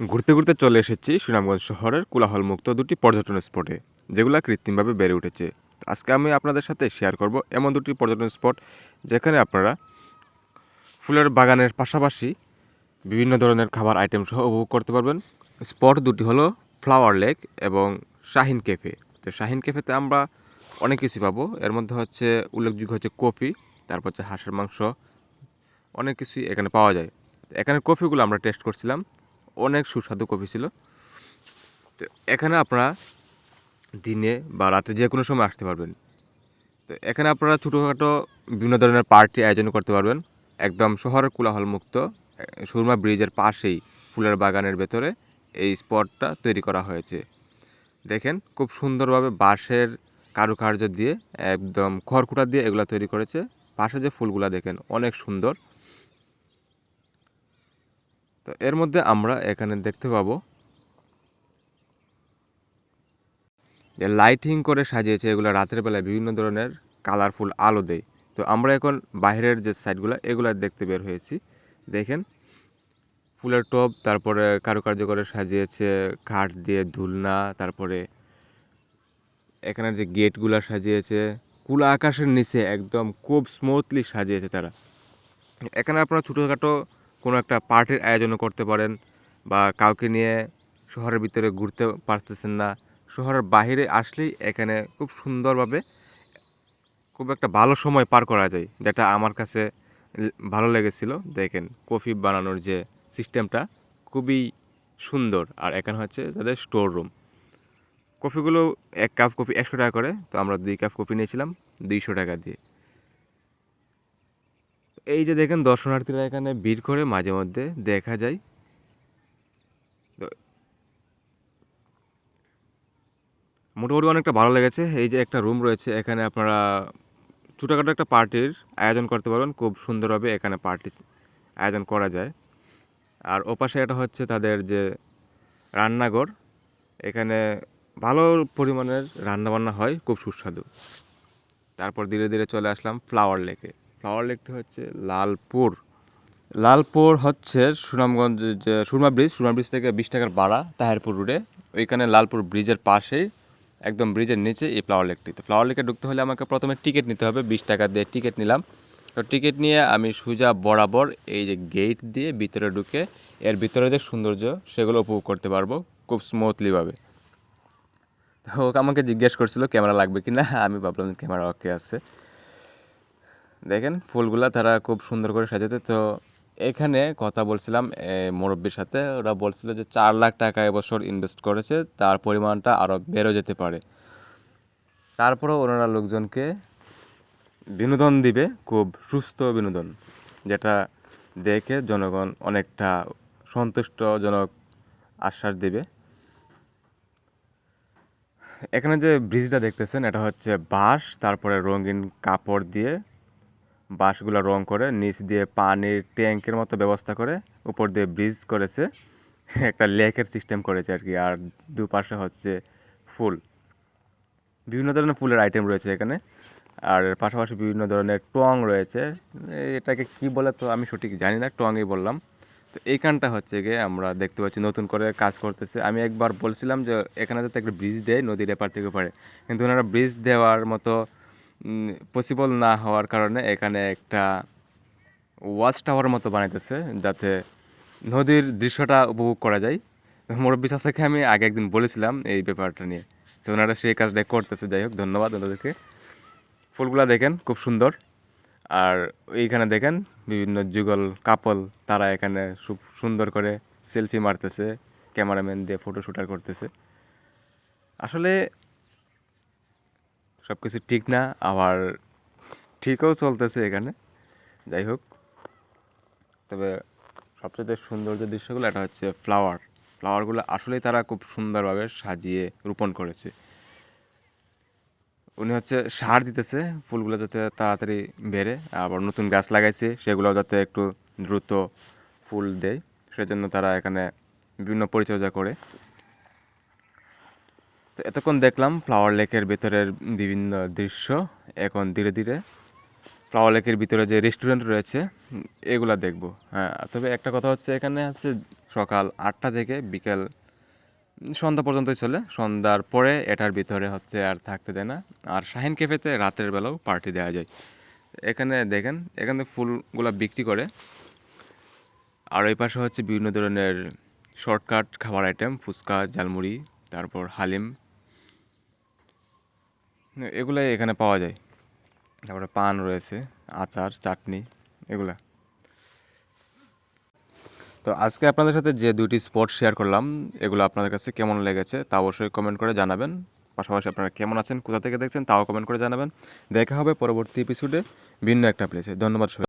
ঘুরতে ঘুরতে চলে এসেছি সুনামগঞ্জ শহরের কোলাহলমুক্ত দুটি পর্যটন স্পটে, যেগুলো কৃত্রিমভাবে বেড়ে উঠেছে। আজকে আমি আপনাদের সাথে শেয়ার করব এমন দুটি পর্যটন স্পট যেখানে আপনারা ফুলের বাগানের পাশাপাশি বিভিন্ন ধরনের খাবার আইটেম সহ উপভোগ করতে পারবেন। স্পট দুটি হলো ফ্লাওয়ার লেক এবং শাহিন ক্যাফে তো শাহিন ক্যাফেতে আমরা অনেক কিছু পাবো। এর মধ্যে হচ্ছে উল্লেখযোগ্য হচ্ছে কফি তারপর হচ্ছে হাঁসের মাংস, অনেক কিছুই এখানে পাওয়া যায়। এখানে কফিগুলো আমরা টেস্ট করছিলাম। অনেক সুস্বাদু কফি ছিল। তো এখানে আপনারা দিনে বা রাতে যে কোনো সময় আসতে পারবেন। তো এখানে আপনারা ছোটোখাটো বিভিন্ন ধরনের পার্টি আয়োজন করতে পারবেন। একদম শহরের কোলাহল মুক্ত সুরমা ব্রিজের পাশেই ফুলের বাগানের ভেতরে এই স্পটটা তৈরি করা হয়েছে। দেখেন খুব সুন্দরভাবে বাঁশের কারুকার্য দিয়ে, একদম খড়কুটা দিয়ে এগুলো তৈরি করেছে। পাশে যে ফুলগুলা দেখেন অনেক সুন্দর। তো এর মধ্যে আমরা এখানে দেখতে পাবো যে লাইটিং করে সাজিয়েছে এগুলো রাতের বেলায় বিভিন্ন ধরনের কালারফুল আলো দেয়। তো আমরা এখন বাইরের যে সাইডগুলো এগুলো দেখতে বের হয়েছি। দেখেন, ফুলের টব, তারপরে কারুকার্য করে সাজিয়েছে কাঠ দিয়ে দুলনা, তারপরে এখানে যে গেটগুলো সাজিয়েছে, কুলা আকাশের নিচে একদম খুব স্মুথলি সাজিয়েছে তারা। এখানে আপনারা ছোটোখাটো কোনো একটা পার্টির আয়োজনও করতে পারেন বা কাউকে নিয়ে শহরের ভিতরে ঘুরতে পারতেছেন না। শহরের বাইরে আসলেই এখানে খুব সুন্দরভাবে খুব একটা ভালো সময় পার করা যায়, যেটা আমার কাছে ভালো লেগেছিল। দেখেন কফি বানানোর যে সিস্টেমটা খুবই সুন্দর, আর এখানে হচ্ছে তাদের স্টোর রুম। কফিগুলো এক কাপ কফি একশো টাকা করে, তো আমরা দুই কাপ কফি নিয়েছিলাম দুইশো টাকা দিয়ে। এই যে দেখেন দর্শনার্থীরা এখানে ভিড় করে মাঝে মধ্যে দেখা যায়। মোটামুটি অনেকটা ভালো লেগেছে। এই যে একটা রুম রয়েছে, এখানে আপনারা ছোটোখাটো একটা পার্টির আয়োজন করতে পারবেন। খুব সুন্দরভাবে এখানে পার্টি আয়োজন করা যায়। আর ওপাশে এটা হচ্ছে তাদের যে রান্নাঘর। এখানে ভালো পরিমাণের রান্নাবান্না হয়, খুব সুস্বাদু। তারপর ধীরে ধীরে চলে আসলাম ফ্লাওয়ার লেকে ফ্লাওয়ার লেকটি হচ্ছে লালপুর। লালপুর হচ্ছে সুনামগঞ্জ যে সুরমা ব্রিজ সুরমা ব্রিজ থেকে বিশ টাকার বাড়া তাহেরপুর রোডে ওইখানে লালপুর ব্রিজের পাশেই, একদম ব্রিজের নিচে এই ফ্লাওয়ার লেকটি তো ফ্লাওয়ার লেকে ঢুকতে হলে আমাকে প্রথমে টিকিট নিতে হবে, বিশ টাকা দিয়ে টিকিট নিলাম। তো টিকিট নিয়ে আমি সোজা বরাবর এই যে গেট দিয়ে ভিতরে ঢুকে এর ভিতরে যে সৌন্দর্য, সেগুলো উপভোগ করতে পারব খুব স্মুথলিভাবে তো আমাকে জিজ্ঞেস করছিল, ক্যামেরা লাগবে কি না আমি ভাবলাম ক্যামেরা ওকে আছে। দেখেন, ফুলগুলা তারা খুব সুন্দর করে সাজাতে। তো এখানে কথা বলছিলাম মুরব্বির সাথে। ওরা বলছিল যে চার লাখ টাকা এবছর ইনভেস্ট করেছে, তার পরিমাণটা আরও বেড়ে যেতে পারে। তারপরেও ওনারা লোকজনকে বিনোদন দিবে, খুব সুস্থ বিনোদন, যেটা দেখে জনগণ অনেকটা সন্তুষ্টজনক আশ্বাস দেবে। এখানে যে ব্রিজটা দেখতেছেন, এটা হচ্ছে বাঁশ, তারপরে রঙিন কাপড় দিয়ে বাঁশগুলো রং করে নিচ দিয়ে পানির ট্যাঙ্কের মতো ব্যবস্থা করে উপর দিয়ে ব্রিজ করেছে। একটা লেকের সিস্টেম করেছে আর কি, আর দুপাশে হচ্ছে ফুল। বিভিন্ন ধরনের ফুলের আইটেম রয়েছে এখানে, আর পাশাপাশি বিভিন্ন ধরনের টং রয়েছে। এটাকে কি বলে তো আমি সঠিক জানি না, টংই বললাম। তো এইখানটা হচ্ছে গিয়ে আমরা দেখতে পাচ্ছি নতুন করে কাজ করতেছে। আমি একবার বলছিলাম যে এখানে যাতে একটা ব্রিজ দেয়, নদীর এপার থেকে পারে কিন্তু ওনারা ব্রিজ দেওয়ার মতো পসিবল না হওয়ার কারণে এখানে একটা ওয়াচ টাওয়ার মতো বানাইতেছে যাতে নদীর দৃশ্যটা উপভোগ করা যায়। মুরব্বী চাষাকে আমি আগে একদিন বলেছিলাম এই ব্যাপারটা নিয়ে। তো ওনারা সেই কাজটা করতেছে, যাই হোক, ধন্যবাদ ওনাদেরকে। ফুলগুলা দেখেন, খুব সুন্দর। আর এইখানে দেখেন, বিভিন্ন যুগল কাপল, তারা এখানে খুব সুন্দর করে সেলফি মারতেছে, ক্যামেরাম্যান দিয়ে ফটো শুটার করতেছে। আসলে সব কিছু ঠিক না, আবার ঠিকও চলতেছে এখানে। যাই হোক, তবে সবচেয়ে সুন্দর যে দৃশ্যগুলো, এটা হচ্ছে ফ্লাওয়ার ফ্লাওয়ারগুলো আসলেই তারা খুব সুন্দরভাবে সাজিয়ে রোপণ করেছে। উনি হচ্ছে সার দিতেছে ফুলগুলো যাতে তাড়াতাড়ি বেড়ে, আবার নতুন গাছ লাগাইছে, সেগুলো যাতে একটু দ্রুত ফুল দেয়। সেজন্য তারা এখানে বিভিন্ন পরিচর্যা করে। তো এতক্ষণ দেখলাম ফ্লাওয়ার লেকের ভেতরের বিভিন্ন দৃশ্য। এখন ধীরে ধীরে ফ্লাওয়ার লেকের ভিতরে যে রেস্টুরেন্ট রয়েছে, এগুলা দেখব। হ্যাঁ তবে একটা কথা হচ্ছে, এখানে হচ্ছে সকাল আটটা থেকে বিকেল সন্ধ্যা পর্যন্তই চলে। সন্ধ্যার পরে এটার ভিতরে হচ্ছে আর থাকতে দেয় না। আর শাহিন ক্যাফেতে রাতের বেলাও পার্টি দেওয়া যায়। এখানে দেখেন, এখানে ফুলগুলা বিক্রি করে। আর ওই পাশে হচ্ছে বিভিন্ন ধরনের শর্টকাট খাবার আইটেম ফুচকা, ঝালমুড়ি, তারপর হালিম এগুলাই এখানে পাওয়া যায়। তারপরে পান রয়েছে, আচার, চাটনি, এগুলা। তো আজকে আপনাদের সাথে যে দুটি স্পট শেয়ার করলাম, এগুলো আপনাদের কাছে কেমন লেগেছে তা অবশ্যই কমেন্ট করে জানাবেন। পাশাপাশি আপনারা কেমন আছেন, কোথা থেকে দেখছেন, তাও কমেন্ট করে জানাবেন। দেখা হবে পরবর্তী এপিসোডে ভিন্ন একটা প্লেসে ধন্যবাদ